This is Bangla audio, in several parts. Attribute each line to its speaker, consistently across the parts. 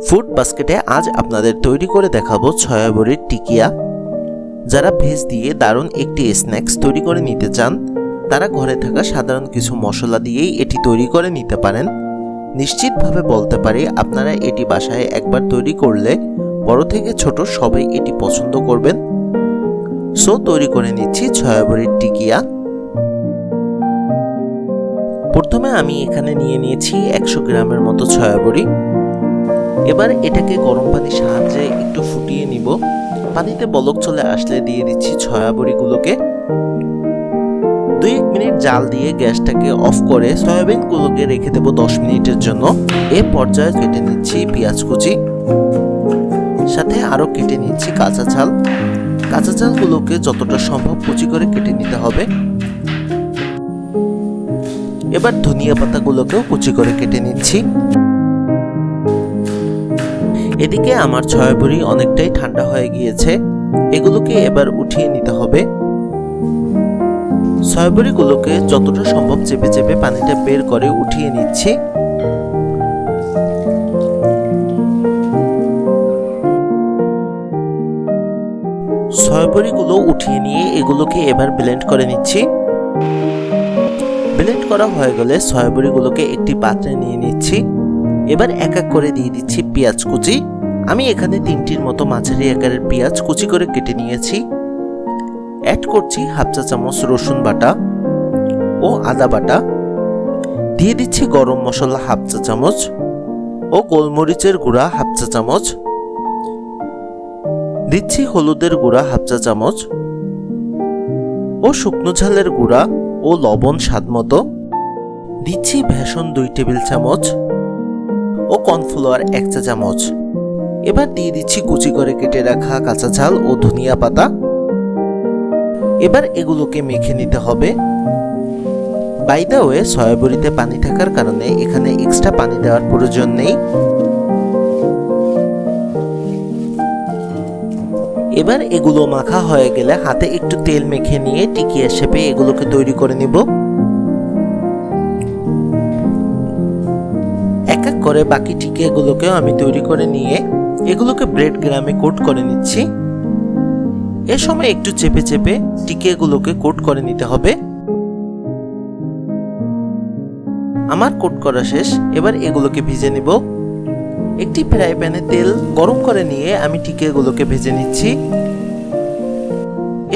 Speaker 1: ফুড বাস্কেটে আজ আপনাদের তৈরি করে দেখাবো ছয়াবড়ির টিকিয়া। যারা ভেজ দিয়ে দারুণ একটি স্ন্যাক্স তৈরি করে নিতে চান, তারা ঘরে থাকা সাধারণ কিছু মশলা দিয়েই এটি তৈরি করে নিতে পারেন। নিশ্চিতভাবে বলতে পারি, আপনারা এটি বাসায় একবার তৈরি করলে বড় থেকে ছোট সবাই এটি পছন্দ করবেন। সো, তৈরি করে নিচ্ছি ছয়াবড়ির টিকিয়া। প্রথমে আমি এখানে নিয়ে নিয়েছি একশো গ্রামের মতো ছয়াবড়ি এবার এটাকে গরম পানির সাহায্যে একটু ফুটিয়ে নিব। পানিতে বলক চলে আসলে দিয়ে দিচ্ছি ছয়াবড়িগুলোকে দুই এক মিনিট জাল দিয়ে গ্যাসটাকে অফ করে সয়াবিনগুলোকে রেখে দেবো দশ মিনিটের জন্য। এ পর্যায়ে কেটে নিচ্ছি পেঁয়াজ কুচি। সাথে আরও কেটে নিচ্ছি কাঁচা চাল। কাঁচা ঝালগুলোকে যতটা সম্ভব কুচি করে কেটে নিতে হবে। এবার ধনিয়া পাতাগুলোকেও কুচি করে কেটে নিচ্ছি। এদিকে আমার ছয়াবড়ি অনেকটাই ঠান্ডা হয়ে গিয়েছে। এগুলোকে এবার উঠিয়ে নিতে হবে। ছয়াবড়িগুলোকে যতটা সম্ভব চেপে চেপে পানিটা বের করে উঠিয়ে নিচ্ছি। ছয়াবড়িগুলো উঠিয়ে নিয়ে এগুলোকে এবার ব্লেন্ড করে নিচ্ছি। ব্লেন্ড করা হয়ে গেলে সয়াবড়িগুলোকে একটি পাত্রে নিয়ে নিচ্ছি। এবার এক এক করে দিয়ে দিচ্ছি পেঁয়াজ কুচি। আমি এখানে তিনটির মতো মাঝারি আকারের পেঁয়াজ কুচি করে কেটে নিয়েছি। অ্যাড করছি হাফ চা চামচ রসুন বাটা ও আদা বাটা। দিয়ে দিচ্ছি গরম মশলা হাফ চা চামচ ও গোলমরিচের গুঁড়া হাফ চা চামচ। দিচ্ছি হলুদের গুঁড়া হাফ চা চামচ ও শুকনো ঝালের গুঁড়া ও লবণ স্বাদ মতো। দিচ্ছি ভেষণ দুই টেবিল চামচ ও কর্নফ্লাওয়ার এক চা চামচ। এবার দিয়ে দিচ্ছি কুচি করে কেটে রাখা কাঁচা ঝাল ও ধনিয়া পাতা। এবার এগুলোকে মেখে নিতে হবে। বাই দা ওয়ে সয়াবড়িতে পানি থাকার কারণে এখানে এক্সট্রা পানি দেওয়ার প্রয়োজন নেই। এবার এগুলো মাখা হয়ে গেলে হাতে একটু তেল মেখে নিয়ে টিকিয়া শেপে এগুলোকে তৈরি করে নিব। করে বাকি টিকিয়াগুলোকেও আমি তৈরি করে নিয়ে এগুলোকে ব্রেড গ্রামে কোট করে নিচ্ছি। এ সময় একটু চেপে চেপে টিকিয়াগুলোকে কোট করে নিতে হবে। আমার কোট করা শেষ, এবার এগুলোকে ভিজে নিব। একটি ফ্রাই প্যানে তেল গরম করে নিয়ে আমি টিকিয়াগুলোকে ভেজে নিচ্ছি।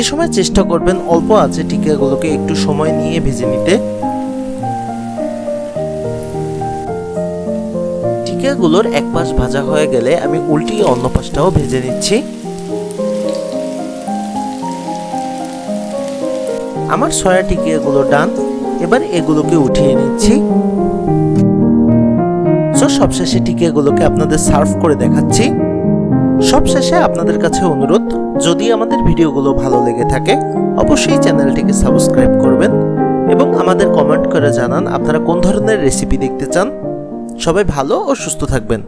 Speaker 1: এ সময় চেষ্টা করবেন অল্প আছে টিকিয়াগুলোকে একটু সময় নিয়ে ভেজে নিতে। টিকিয়াগুলোর এক পাশ ভাজা হয়ে গেলে আমি উল্টিয়ে অন্য পাশটাও ভেজে নিচ্ছি। আমার সয়া টিকিয়াগুলো ডান, এবার এগুলোকে উঠিয়ে নিচ্ছি। সো সবশেষে টিকিয়াগুলোকে আপনাদের সার্ভ করে দেখাচ্ছি। সবশেষে আপনাদের কাছে অনুরোধ, যদি আমাদের ভিডিওগুলো ভালো লেগে থাকে, অবশ্যই চ্যানেলটিকে সাবস্ক্রাইব করবেন এবং আমাদের কমেন্ট করে জানান আপনারা কোন ধরনের রেসিপি দেখতে চান। সবাই ভালো ও সুস্থ থাকবেন।